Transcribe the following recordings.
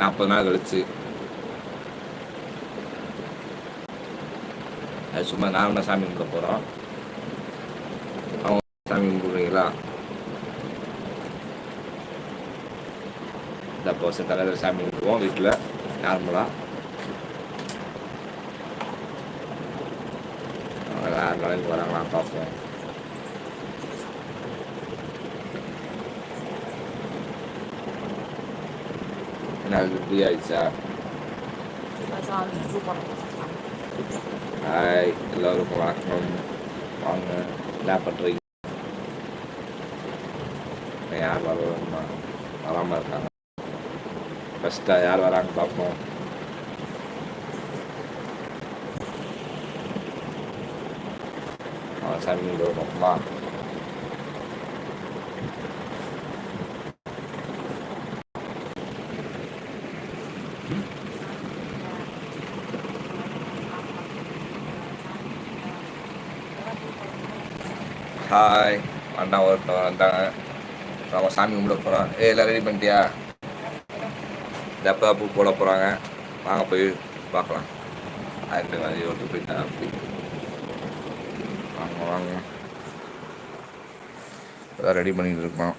நாற்பது நாள் கழிச்சு. அது சும்மா நார்மலாக சாமி கும்பிட போகிறோம் அவங்க சாமி கும்பிடுறீங்களா? இந்த வருஷம் தலைவர் சாமி கும்பிடுவோம் வீட்டில் நார்மலாக யார் நாளைக்கு வராங்களா பார்ப்போம். என்ன ஃப்ரீ ஆயிடுச்சா சாமி ஹாய் எல்லோருக்கும் வணக்கம் வாங்க என்ன பண்ணுறீங்க யார் வரணுமா வராமல் இருக்காங்க ஃபஸ்ட்டாக யார் வராங்க பார்ப்போம் அவன் சாமி கும்பிடுவோம் பார்ப்போமா ஹாய் அண்ணா ஒருத்தவன் வந்தாங்க. நம்ம சாமி கும்பிட போகிறோம் ஏ எல்லாம் ரெடி பண்ணிட்டியா? இந்த பூ போட போகிறாங்க வாங்க போய் பார்க்கலாம். ஆயிரத்தி மாதிரி ஓட்டு போயிட்டா அப்படி. வாங்க வாங்க. ரெடி பண்ணிட்டு இருக்கோம்.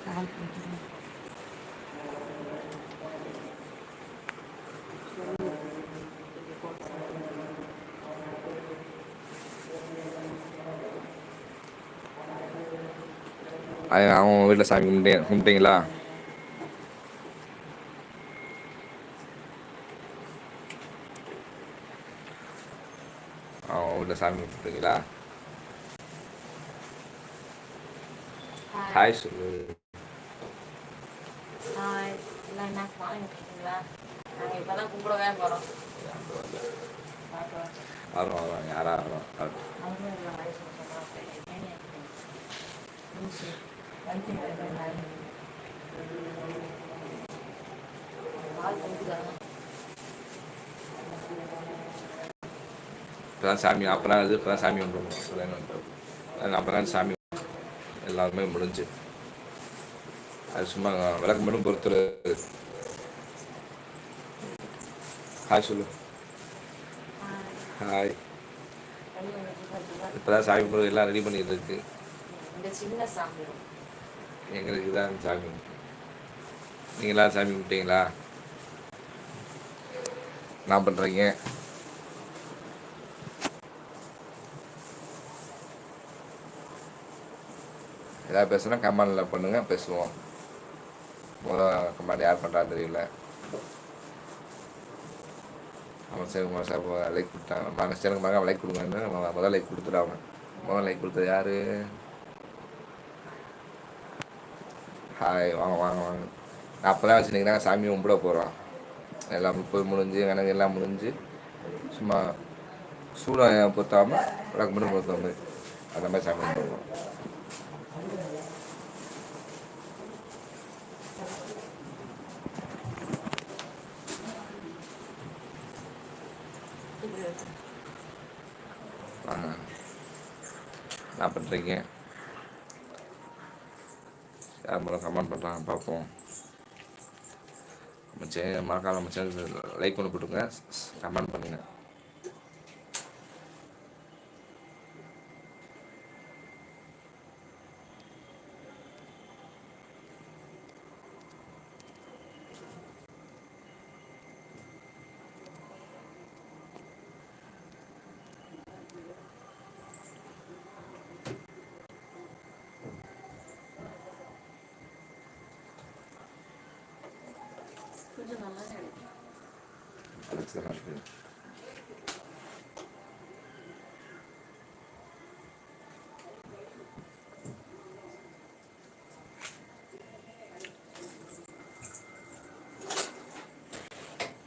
அவன் வீட்டில் சாமி கும்பிட்டே கும்பிட்டீங்களா? அவன் வீட்டில் சாமி கும்பிட்டீங்களா? ஹாய் சொல்லு வரும் வரும். யாரா வரும். இப்போதான் சாமி அப்புறம் இது இப்போ சாமி கும்பிடுவோம் அப்புறம் சாமி. எல்லாருமே முடிஞ்சு. அது சும்மா விளக்கு மட்டும் பொறுத்து ஹாய் சொல்லு. ஹாய் இப்போதான் சாமி எல்லாம் ரெடி பண்ணிட்டு இருக்கு. சின்ன சாமி. எங்களுக்கு தான் சாமி நீங்களா சாமி கும்பிட்டீங்களா? என்ன பண்ணுறீங்க ஏதாவது பேசுனா கமெண்டில் பண்ணுங்கள் பேசுவோம். முதல் கமெண்ட் யார் பண்ணுறான்னு தெரியல. அவன் சரி சார் லைக் கொடுத்தாங்க மகன் சேனலுக்கு அவன் லைக் கொடுங்கன்னு முதல் லைக் கொடுத்துட்டாங்க முதல் லைக் கொடுத்தது யார்? ஹாய் வாங்க வாங்க வாங்க. நான் அப்போ தான் வச்சுருந்தீங்கன்னா சாமி கும்பிட போகிறோம் எல்லாம் முப்பது முடிஞ்சு எனக்கு எல்லாம் முடிஞ்சு சும்மா சூடம் பொத்தாமல் விளக்கு மட்டும் பொத்தாம அந்த மாதிரி சாமி கும்பிடுவோம் வாங்க என்ன பண்ணுறீங்க யார் மூலம் கமெண்ட் பண்ணுறாங்க பார்ப்போம் நம்ம மச்சான் லைக் பண்ணி போட்டுங்க கமெண்ட் பண்ணுங்கள் கொஞ்சம் நல்லா இருக்கு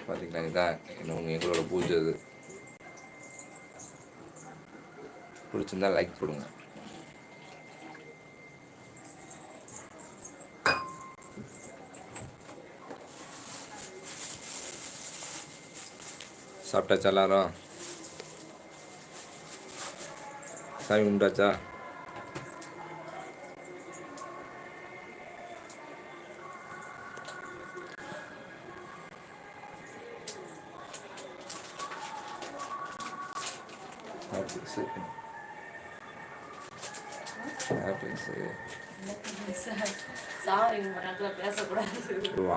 பார்த்தீங்களா இதான் இன்னும் எங்களோட பூஜை இது பிடிச்சிருந்தா லைக் போடுங்க. சாப்பிட்டாச்சா எல்லாரும் சாமி கும்பிட்டாச்சா?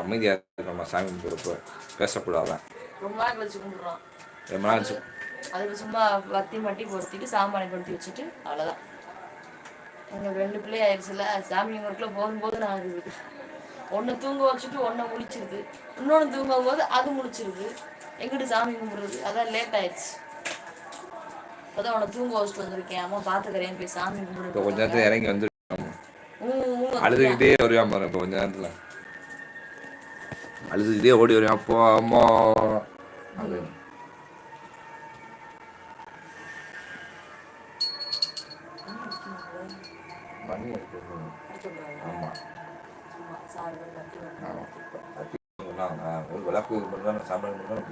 அமைதியாக இருக்கணுமா சாமி கும்பிட்றப்போ. பேசக்கூடாதான். ரொம்ப நாள் கழிச்சு கும்பிடுறோம். ரொம்ப நாள். அதுக்கு சும்மா வத்தி மட்டி பொருத்திட்டு சாம்பாரை கொளுத்தி வச்சுட்டு அவ்வளோதான் எங்கள் ரெண்டு பிள்ளை ஆயிடுச்சுல சாமி கும்பிட்டுல போதும் போதும் ஆகுது ஒன்று தூங்க வச்சுட்டு ஒன்றை முழிச்சிருது. இன்னொன்று தூங்கும் போது அது முழிச்சிருது. எங்கிட்டு சாமி கும்பிடுறது? அதான் லேட் ஆயிடுச்சு. இப்போதான் உன்னை தூங்க வச்சுட்டு வந்திருக்கேன். அம்மா பார்த்துக்கிறேன் போய் சாமி இப்போ கொஞ்ச நேரத்தில் இறங்கி வந்து ஊ, ஊ, அழுதுகிட்டே வருவான் பாரு இப்போ கொஞ்ச நேரத்தில். அழுதுகிட்டே ஓடி வருவான். அப்போ அம்மா. அது. மணி ஆமாம் சாரி ஒரு விளக்கு மட்டும் சாம்பிராணி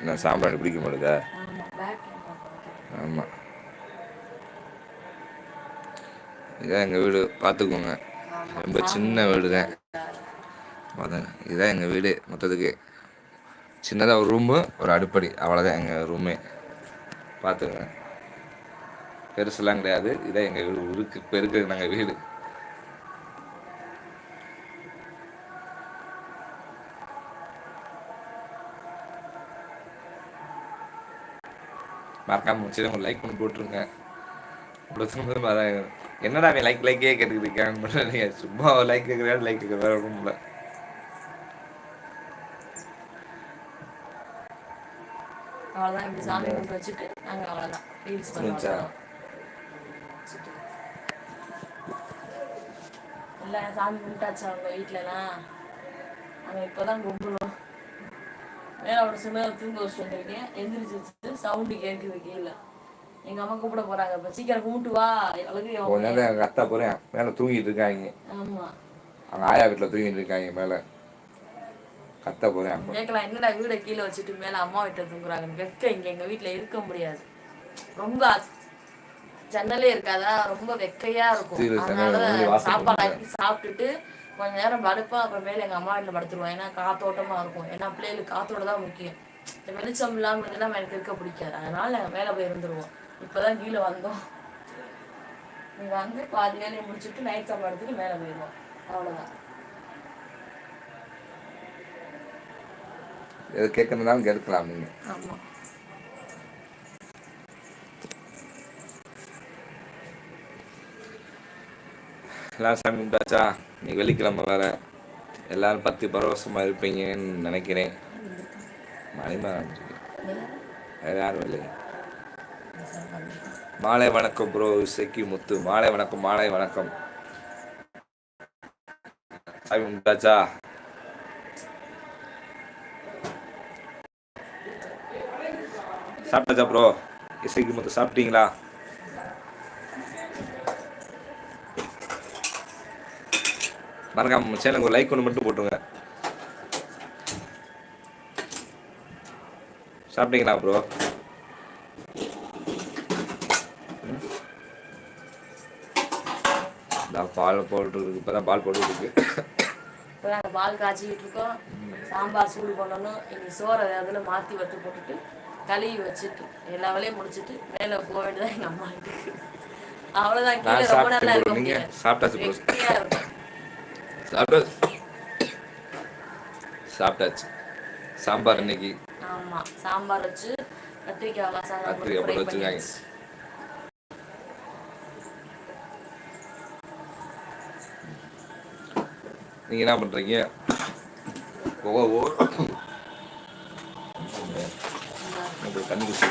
என்ன சாம்பிராணி பிடிக்க மாட்டேதா ஆமாம் இதான் எங்கள் வீடு. பார்த்துக்கோங்க ரொம்ப சின்ன வீடு தான் அதான். இதுதான் எங்கள் வீடு மொத்தத்துக்கு. சின்னதாக ஒரு ரூமு ஒரு அடுப்படி. அவ்வளோதான் எங்கள் ரூமே பார்த்துக்கோங்க பெருசுலாம் கிடையாது. இதான் எங்கள் வீடு. இருக்கு இப்போ நாங்கள் வீடு. மறக்காம முடிச்சு ஒரு லைக் பண்ணி போட்டுருங்க. இவ்வளோ என்னடா அவன் லைக் லைக்கே கேட்டுக்கிட்டு சும்மா லைக் கேட்குறா லைக் கேட்குற வேற ஒன்றும் இல்லை. அவ்வளோதான் இப்படி சாமி கும்பிட்டு வச்சுட்டு நாங்கள் அவ்வளோதான் ரீல்ஸ்? பண்ணுவோம் இல்லை சாமி கும்பிட்டாச்சு அவங்க வீட்டிலலாம் நாங்கள் இப்போ தான் கும்பிடுவோம் மேலே அவட சொன்ன தூங்க வச்சுட்டு வந்திருக்கேன். எந்திரிச்சு வச்சுட்டு சவுண்டு கேட்குது கீழே. எங்கள் அம்மா கூப்பிட போகிறாங்க இப்போ சீக்கிரம் கும்பிட்டு வா. அழகு கொஞ்ச நேரம் எங்கள் அத்தா போகிறேன் மேலே தூங்கிட்டு இருக்காங்க. ஆமாம் அவங்க ஆயா வீட்டில் தூங்கிட்டு இருக்காங்க மேலே. கத்த அப்போ கேட்கலாம் என்னடா வீடை கீழே வச்சுட்டு மேலே அம்மா வீட்டை தூங்குறாங்க வெக்க இங்கே எங்கள் வீட்டில் இருக்க முடியாது. ரொம்ப ஜன்னலே இருக்காதா? ரொம்ப வெக்கையா இருக்கும். அதனால சாப்பாடு சாப்பிட்டுட்டு கொஞ்ச நேரம் படுப்பேன் அப்புறம் மேலே எங்கள் அம்மா வீட்டில் படுத்துருவோம். ஏன்னா காத்தோட்டமா இருக்கும். ஏன்னா பிள்ளைகளுக்கு காத்தோட தான் முக்கியம். இந்த வெளிச்சம் இல்லாமல் இருந்ததுன்னா எனக்கு இருக்க பிடிக்காது. அதனால நாங்கள் மேலே போய் இருந்துருவோம். இப்போதான் கீழே வந்தோம். நீங்க வந்து பாதி வேலையை முடிச்சுட்டு நைட் சாப்பாடு எடுத்துட்டு மேலே போயிடுவோம் அவ்வளோதான் எது கேட்கறதுனாலும் கேட்கலாம் நீங்கள் ஆமாம் எல்லாரும் சாமி கும்பிட்டாச்சா இன்னைக்கு வெள்ளிக்கிழமை வேறு. எல்லாரும் பத்து பரவசமாக இருப்பீங்கன்னு நினைக்கிறேன். மணிமா வேறு யாரும் இல்லை மாலை வணக்கம் ப்ரோ இசைக்கு முத்து. மாலை வணக்கம் மாலை வணக்கம். சாமி கும்பிட்டாச்சா? சாப்பிட்டாச்சா ப்ரோ இசைக்கு முத்து சாப்பிட்டீங்களா? மறக்காம சேனலுக்கு லைக் ஒன்று மட்டும் போட்டுருங்க. சாப்பிட்டீங்களா ப்ரோ பால் போட்டு இருக்கு இப்போ தான் பால் போட்டு இருக்கு இப்போ நாங்கள் பால் காய்ச்சிக்கிட்டு இருக்கோம். சாம்பார் சூடு பண்ணணும். இன்னைக்கு சோறை அதில் மாற்றி வட்டு போட்டுட்டு கழுவி வச்சுட்டு எல்லா வேலையும் முடிச்சிட்டு மேலே போக வேண்டியதான் எங்கள் அம்மா வீட்டுக்கு. அவ்வளோதான் கீழே ரொம்ப நல்லா இருக்க முடியாது சாப்பிட்டாச்சு இருக்கும். சாப்பிட்டாச்சு சாம்பார் இன்னைக்கு ஆமா சாம்பார் வச்சு கத்திரிக்காய் கத்திரிக்காய் போட்டு வச்சிருக்காங்க. நீங்க என்ன பண்றீங்க அப்படி தண்ணி குடிச்சு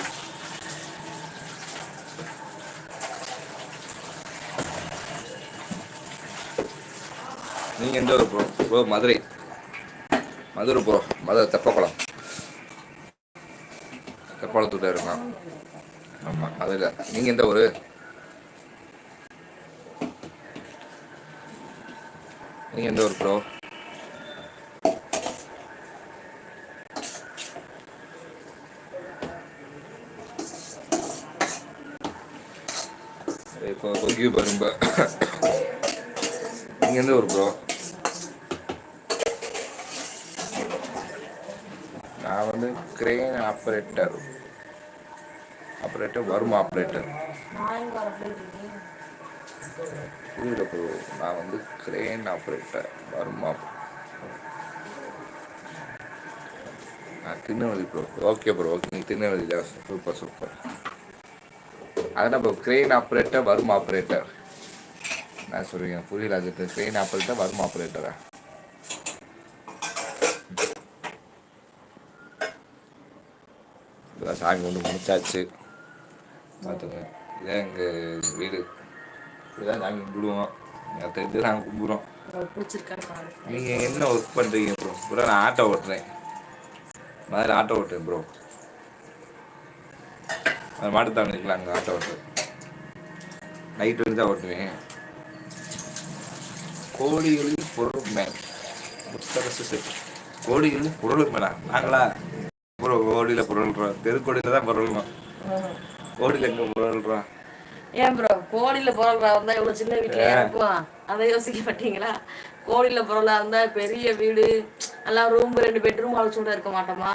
நீங்கள் எந்த ஊர் bro bro Madurai. Madurai bro Madurai Theppakulam. தெப்பக்குளத்துக்கிட்ட இருக்கலாம் ஆமாம் அதில் நீங்கள் எந்த ஒரு நீங்கள் எந்த ஊர் ப்ரோ இப்போ கொக்கி பரும்ப நீங்கள் எந்த ஊர் ப்ரோ நான் வந்து கிரெயின் ஆப்ரேட்டர் ஆப்ரேட்டர் வரும் ஆப்ரேட்டர் புரியல ப்ரோ நான் வந்து கிரெயின் ஆப்ரேட்டர் வருமா நான் Tirunelveli bro okay bro okay நீங்கள் திருநெல்வேலி சூப்பர் சூப்பர் அதான் ப்ரோ கிரெயின் ஆப்ரேட்டர் வரும் ஆப்ரேட்டர் நான் சொல்கிறேன் புரியல அது கிரெயின் ஆப்ரேட்டர் வரும் ஆப்ரேட்டரா சாமி கொண்டு முடிச்சாச்சு. பார்த்துங்க இதான் எங்கள் வீடு? இதுதான் சாமி கும்பிடுவோம். மற்ற இது நாங்கள் கும்பிடுறோம். நீங்கள் என்ன ஒர்க் பண்ணுறீங்க ப்ரோ ப்ரோ நான் ஆட்டோ ஓட்டுறேன். மாதிரி ஆட்டோ ஓட்டுறேன் ப்ரோ மாட்டு மாட்டுத்தாவணிக்கலாம் அங்கே ஆட்டோ ஓட்டுறேன். நைட் வந்து தான் ஓட்டுவேன். கோடிகளில் பொருள் மேல். புத்தக செட். கோடிகளில் பொருள் மேலா. நாங்களா ப்ரோ கோடியில் பொருள்றோம் தெருக்கோடியில் தான் பொருள்றோம் கோடியில் எங்கே பொருள்றோம் ஏன் ப்ரோ கோடியில பொருளா இருந்தா இவ்வளவு சின்ன வீட்டுல இருக்கும் அதை யோசிக்க மாட்டீங்களா? கோடியில பொருளா இருந்தா பெரிய வீடு எல்லாம் ரூம் ரெண்டு பெட்ரூம் கூட இருக்க மாட்டோமா?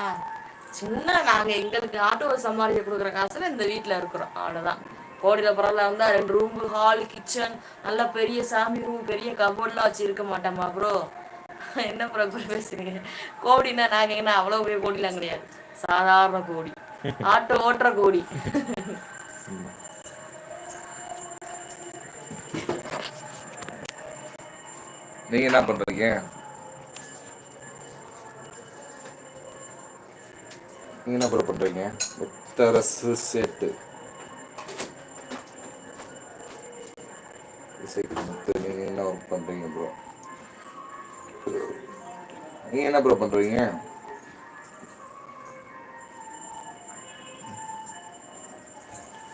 சின்ன நாங்க எங்களுக்கு ஆட்டோ சமாளிக்க கொடுக்குற காசுல இந்த வீட்டுல இருக்கிறோம். அவ்வளவுதான். கோடியில பொருளா இருந்தா ரெண்டு ரூம் ஹால் கிச்சன் நல்ல பெரிய சாமி ரூம் பெரிய கபோர்ட்லாம் வச்சு இருக்க மாட்டோமா ப்ரோ என்ன ப்ரோ பேசுறீங்க? கோடினா நாங்க என்ன அவ்வளவு பெரிய கோடிலாம் கிடையாது. சாதாரண கோடி. ஆட்டோ ஓட்டுற கோடி. நீங்க என்ன பண்றீங்க? நீங்க என்ன ப்ரோ முத்தரசு சேட்டு. இசைக்கு முத்து என்ன ஒர்க் பண்றீங்க ப்ரோ நீங்க என்ன ப்ரோ பண்றீங்க?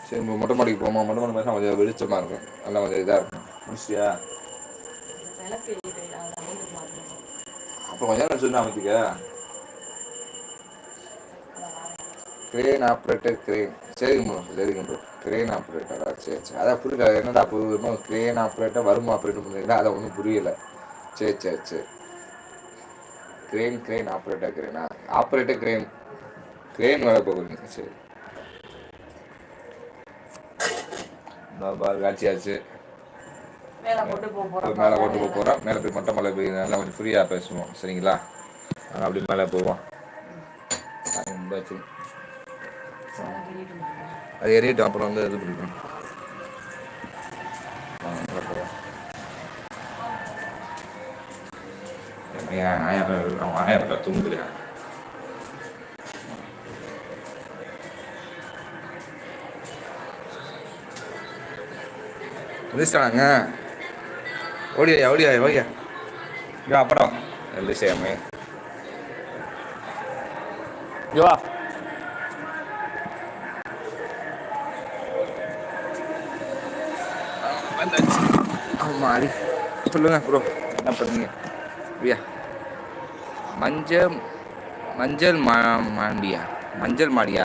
சரி நம்ம மொட்டை மாடிக்கு போமா மொட்டை மாடி மாதிரி கொஞ்சம் வெளிச்சமாக இருக்கும். நல்லா கொஞ்சம் இதாக இருக்கும். முடிச்சியா அப்போ கொஞ்ச நேரம் சொன்னா அமைச்சிக்க கிரேன் ஆப்ரேட்டர் கிரேன் சரிங்க ப்ரோ சரிங்க ப்ரோ கிரேன் ஆப்ரேட்டரா சரி சரி. அதான் புரியல என்னடா புரியுமோ கிரேன் ஆப்ரேட்டர் வருமா ஆப்ரேட்டர் பண்ணுறீங்களா அதை ஒன்றும் புரியல. சரி சரி சரி. கிரேன் கிரேன் ஆப்ரேட்டர் கிரேனா ஆப்ரேட்டர் கிரேன் கிரேன் வேலை போகிறீங்க சரி. பாரு காட்சியாச்சு மேல கொண்டு போக போறோம். மேலே கொண்டு போக போகிறோம் மேலே போய் மொட்டை மலை போய் நல்லா கொஞ்சம் ஃப்ரீயாக பேசுவோம் சரிங்களா நாங்கள் அப்படி மேலே போவோம் மாட்டோம். அது ஏறிட்டு அப்புறம் வந்து இது பிடிக்கும் ஆயிரம் ஆயிரம் தூங்குறான் முடிச்சிட்டாங்க ஓடியா ஓடியா ஓடியா. இங்க அப்புறம். நல்ல விஷயமே இங்க வா. வந்தாச்சு ஆமாடி சொல்லுங்க ப்ரோ என்ன பண்ணீங்க அப்படியா மஞ்சள் மஞ்சள் மா மாண்டியா? மஞ்சள் மாடியா?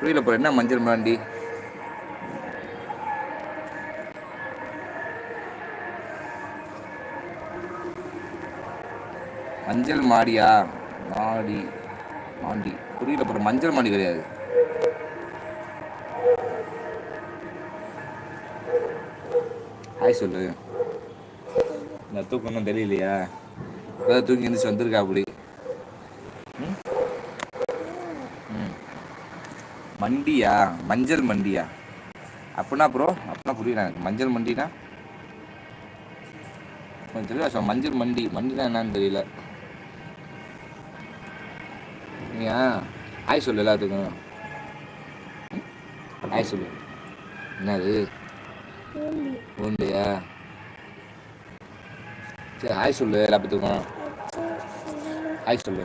புரியல போகிற என்ன மஞ்சள் மாண்டி? மஞ்சள் மாடியா? மாடி மாண்டி. புரியல போகிற மஞ்சள் மாடி கிடையாது. ஹாய் சொல்லு. நான் தூக்கணும் தெரியலையா? இப்போதான் தூங்கி எழுந்திரிச்சு வந்திருக்கா அப்படி ம்? ம். மண்டியா? மஞ்சள் மண்டியா? அப்படின்னா ப்ரோ அப்படின்னா புரியல எனக்கு. மஞ்சள் மண்டினா? கொஞ்சம் தெரியல மஞ்சள் மண்டி. மண்டினா என்னன்னு தெரியல. நீயா ஹாய் சொல்லு எல்லாத்துக்கும்? ஹாய் சொல்லு. என்னது? உண்டுயா சரி ஹாய் சொல்லு எல்லா பத்துக்கும். ஹாய் சொல்லு.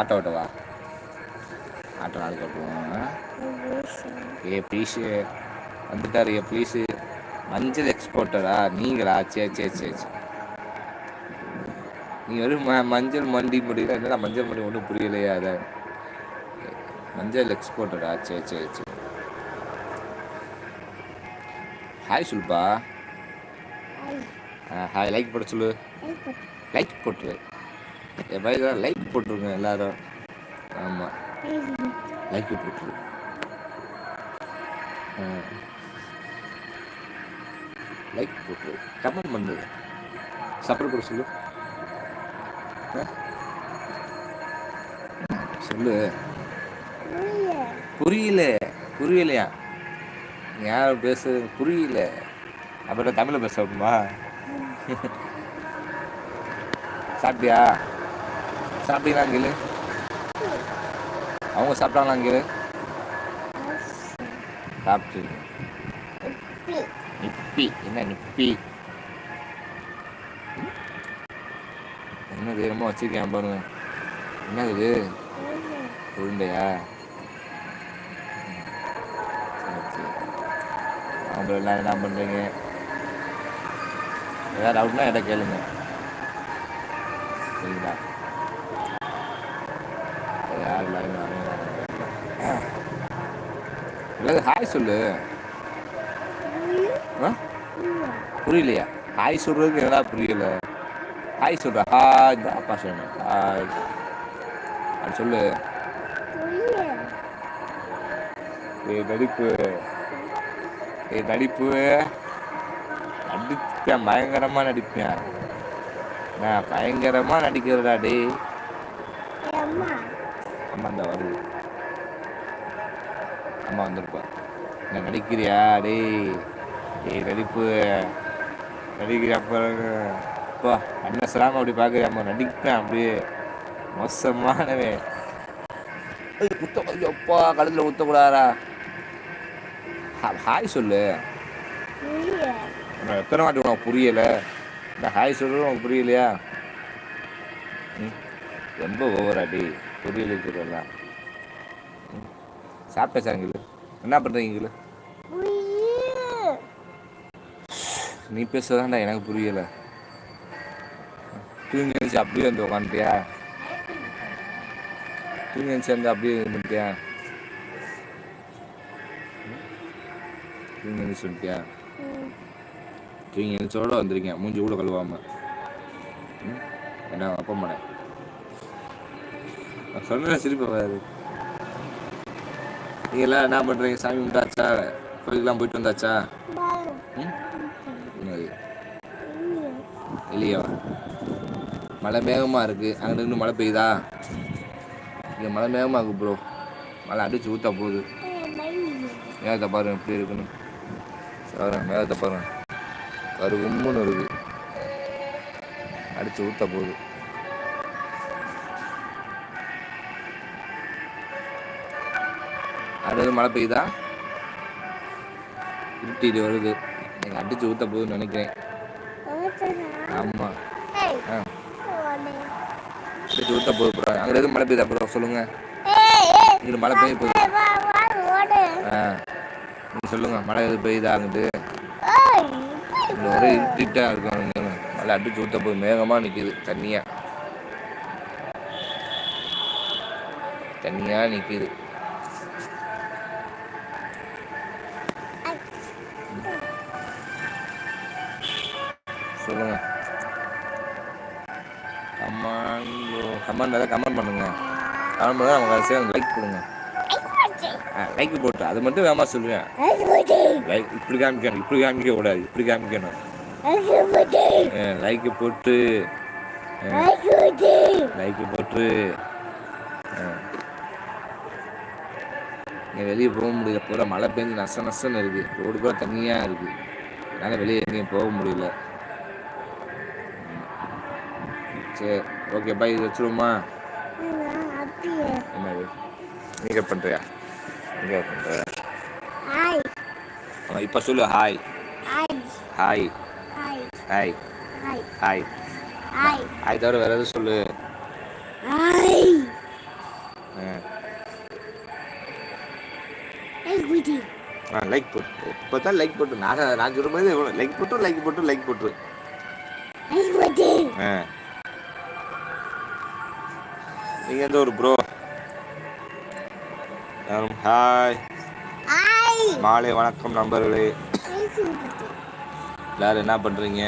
Auto Ottawa? ஆட்டோ நாளைக்கு ஓட்டுவோம். ஏ ப்ளீஸு வந்துட்டாரு ஏ ப்ளீஸு மஞ்சள் எக்ஸ்போர்ட்டரா நீங்களா? சரி சரி சரி சரி நீ வெறும் ம மஞ்சள் மண்டி முடியல என்னடா மஞ்சள் மண்டி ஒன்றும் புரியலையா அதை? மஞ்சள் எக்ஸ்போர்ட்டரா சரி சரி சரி ஹாய் சொல்லுப்பா ஹாய் லைக் போட சொல்லு. லைக் போட்டுரு. என் பைக் லைக் போட்டுருங்க எல்லாரும். ஆமாம் லைக் போட்டுரு லைக் போட்டுரு கமெண்ட் பண்ணுது சப்போர்ட் கூட சொல்லு. சொல்லு. புரியல. புரியலையா? யார் பேசு புரியல. அப்புறம் தமிழில் பேச சாப்பிட்டியா? சாப்பிட்டீங்களா கேளு அவங்க சாப்பிட்டாங்களா கேளு சாப்பிட்டு. நிப்பி. என்ன நிப்பி? என்னது என்னமோ வச்சிருக்கேன் பாருங்க. என்னது உருண்டையா? சரி சரி. அப்புறம் என்ன பண்ணுறீங்க ஏதாவது டவுட்னா என்கிட்ட கேளுங்க. சரிங்களா யார் லைன் இல்லை ஹாய் சொல்லு. ஆ? புரியலையா. ஹாய் சொல்றதுக்கு என்னடா புரியல? ஹாய் சொல்ற ஹாய். அப்பா சொன்னேன் ஹாய். அது சொல்லு. ஏ நடிப்பு. ஏ நடிப்பு. நடிப்பேன் பயங்கரமா நடிப்பேன் நான் பயங்கரமா நடிக்கிறதா டேய். அம்மா இந்த வருது அம்மா வந்திருப்பா நான் நடிக்கிறியா? டேய் ஏய் நடிப்பு. நடிக்கிறியா? பாருங்க அப்பா அண்ணன் சிராம அப்படி பார்க்குறியாம்மா நடிப்பேன் அப்படியே. மோசமானவே ஐய், குத்த அப்பா கழுத்தில் குத்தக்கூடாதா ஹாய் சொல்லு. எத்தனை வாட்டி உனக்கு புரியல? இந்த ஹாய் சொல்றது உனக்கு புரியலையா? ரொம்ப ஓவராடி புரியல சொல்லலாம் சாப்பிட்ட சாங்கில் என்ன பண்ணுறீங்க நீ பேசுறதாண்டா எனக்கு புரியல. தூங்கி எழுந்துச்சு அப்படியே வந்து உக்காந்துட்டியா? தூங்கி எழுந்துச்சு வந்து அப்படியே இருந்துட்டியா? தூங்கி எழுந்துச்சு வந்துட்டியா தூங்கி எழுந்தோட வந்திருக்கேன். மூஞ்சி கூட கழுவாம. என்ன அப்பா மாட்டேன் நான் சொன்ன சிரிப்பை வேறு நீங்க எல்லாம் என்ன பண்றீங்க? சாமி கும்பிட்டாச்சா? கோயிலுக்குலாம் போயிட்டு வந்தாச்சா? இல்லையா. மழை மேகமா இருக்கு. அங்கே நின்று மழை பெய்யுதா? இங்கே மழை மேகமா இருக்கு ப்ரோ மழை அடிச்சு ஊத்த போகுது. மேகத்தை பாருங்க எப்படி இருக்குன்னு. பாருங்க மேகத்தை பாருங்க. கரு உம்முன்னு இருக்கு. அடிச்சு ஊத்த போகுது. அடுத்து மழை பெய்யுதா? இருட்டிட்டு வருது. எனக்கு அடிச்சு ஊத்த போகுதுன்னு நினைக்கிறேன். ஆமா. ஆ. அடிச்சு ஊத்த போகுது ப்ரோ. அங்கே எதுவும் மழை பெய்யுதா ப்ரோ? சொல்லுங்க. இங்கே மழை பெய்ய போகுது. ஆ. நீங்க சொல்லுங்க. மழை எதுவும் பெய்யுதா அங்கிட்டு? ஒரே இருட்டிட்டா இருக்கும் மழை அடிச்சு ஊத்த போகுது மேகமா நிக்குது. தண்ணியா. தண்ணியா நிக்குது. சொல்லுங்க. கமெண்ட் கமெண்ட் ஏதாவது கமெண்ட் பண்ணுங்க. கமெண்ட் பண்ணால் அவங்க கடைசியாக லைக் கொடுங்க. லைக் போட்டு அது மட்டும் வேமா சொல்லுவேன் லைக் இப்படி காமிக்கணும் இப்படி காமிக்க கூடாது இப்படி காமிக்கணும். லைக் போட்டு லைக் போட்டு இங்கே வெளியே போக முடியல பூரா மழை பெஞ்சு நச நசன்னு இருக்கு. ரோடு பூரா தண்ணியாக இருக்கு. அதனால் வெளியே எங்கேயும் போக முடியல. சரி ஓகே பை இது வச்சுருவோமா? பண்றியா? நீ கட் பண்ணுறியா இப்போ சொல்லு hi hi hi hi hi தவிர வேற எதுவும் சொல்லு. ஆ. லைக் போட்டு இப்போ தான் லைக் போட்டு நான் நான் சொல்கிற லைக் போட்டு லைக் போட்டு லைக் போட்டு. ஆ. நீங்கள் எந்த ஒரு ப்ரோ யாரும்? ஹாய் ஹாய் மாலை வணக்கம் நண்பர்களே. எல்லாரும் என்ன பண்ணுறீங்க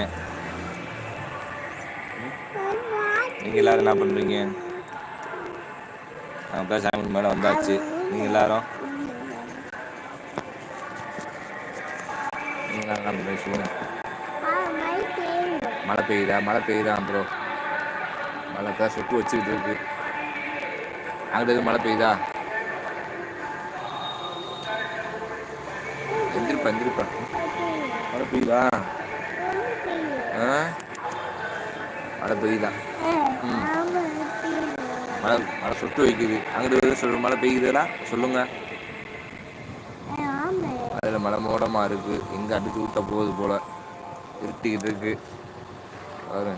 நீங்கள் எல்லாரும் என்ன பண்ணுறீங்க நான் பேச மேலே வந்தாச்சு. நீங்கள் எல்லாரும்? நீங்கள் என்ன பண்ணுறீங்க சொல்லுங்கள் மழை பெய்யுதா? மழை பெய்யுதா ப்ரோ மழை தான் சொட்டு வச்சுக்கிட்டு இருக்கு. அங்கே எதுவும் மழை பெய்யுதா? எந்திரிப்பா எந்திரிப்பா. மழை பெய்யுதா? ஆ? மழை பெய்யுதா? ம். மழை மழை சொட்டு வைக்குது. அங்கிட்ட எதுவும் மழை பெய்யுதுடா? சொல்லுங்க. அதில் மழை மோடமாக இருக்கு. எங்கே அடிச்சு ஊற்ற போகுது போல. இருட்டிக்கிட்டு இருக்கு.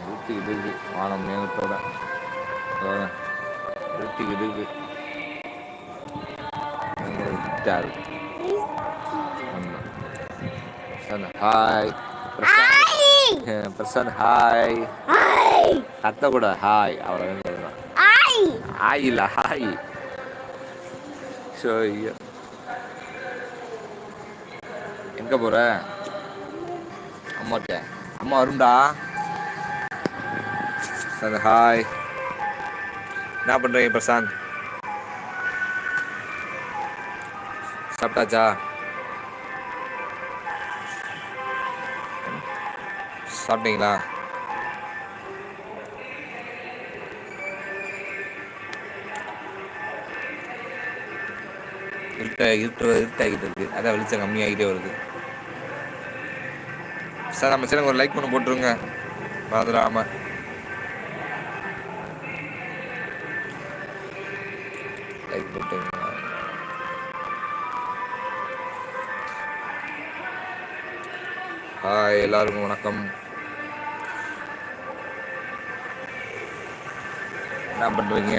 இருட்டிக்கிட்டு இருக்கு. வானம் மேகத்தோட. இருட்டா இருக்கு ஆமாம் பிரசாந்த் ஹாய் பிரசாந்த். ஹாய் கூட ஹாய் அவ்வளோதான் சொல்லலாம் ஹாய் ஹாய் இல்லை ஹாய் ஸோ ஐயோ எங்கே போகிற அம்மாட்ட. அம்மா வரும்டா. சார் ஹாய் என்ன பண்ணுறீங்க பிரசாந்த்? சாப்பிட்டாச்சா? சாப்பிட்டீங்களா? இருட்ட இருட்டு இருட்டாகிட்டு இருக்கு. அதான் வெளிச்சம் கம்மியாகிட்டே வருது. சார் நம்ம சேனல் ஒரு லைக் பண்ண போட்டுருங்க. மறந்துடாம. லைக் போட்டுருங்க ஹாய் எல்லாருக்கும் வணக்கம். என்ன பண்ணுறீங்க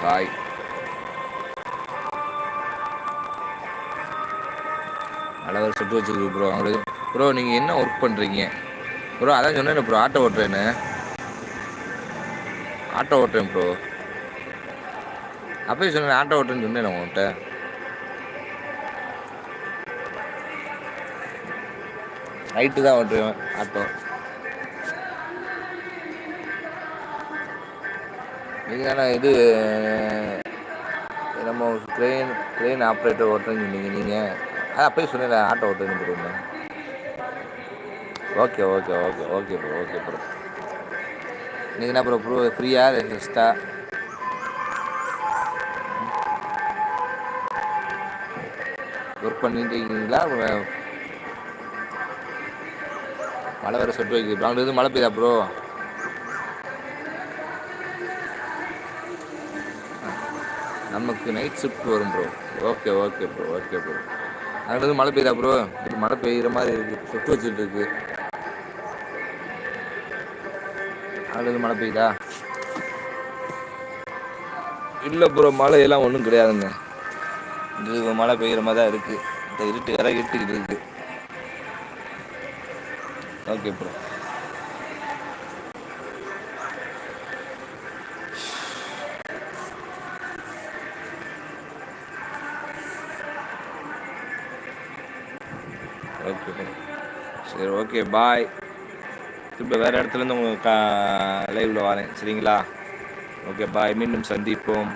ஹாய் அளவர் சுட்டு வச்சுருக்கு ப்ரோ அவங்களுக்கு ப்ரோ நீங்கள் என்ன ஒர்க் பண்ணுறீங்க ப்ரோ அதான் சொன்னேன் ப்ரோ ஆட்டோ ஓட்டுறேன்னு. ஆட்டோ ஓட்டுறேன் ப்ரோ. அப்பயே சொன்னேன் ஆட்டோ ஓட்டுறேன்னு சொன்னேன் உங்கள்கிட்ட நைட்டு தான் ஓட்டுவேன் ஆட்டோ. நீங்கள் இது நம்ம ட்ரெயின் ட்ரெயின் ஆப்ரேட்டர் ஓட்டுறேன்னு சொன்னீங்க நீங்கள் அது அப்பயே சொன்னேன் auto ஓட்டுறேன்னு bro okay okay okay okay bro okay bro இன்றைக்கி என்ன ப்ரோ ப்ரோ ஃப்ரீயா ரெஸ்ட்டா ஒர்க் பண்ணிட்டுருக்கீங்களா மழை வேறு சொட்டு வைக்குது. அங்கே இருந்து மழை பெய்யுதா ப்ரோ நமக்கு நைட் ஷிஃப்ட் வரும் bro okay okay bro okay bro அங்கிட்டு மழை பெய்யுதா ப்ரோ மழை பெய்கிற மாதிரி இருக்குது சொட்டு வச்சுட்டு இருக்குது அங்கிட்டு மழை பெய்யுதா? இல்லை ப்ரோ மழை எல்லாம் ஒன்றும் கிடையாதுங்க. இது மழை பெய்கிற மாதிரி தான் இருக்கு. இந்த இருட்டு வேற இருட்டுக்கிட்டு இருக்கு. ஓகே ப்ரோ ஓகே ப்ரோ சரி ஓகே பாய் திரும்ப வேறு இடத்துலேருந்து உங்கள் கா லைவில் வரேன். சரிங்களா? ஓகே பாய் மீண்டும் சந்திப்போம்.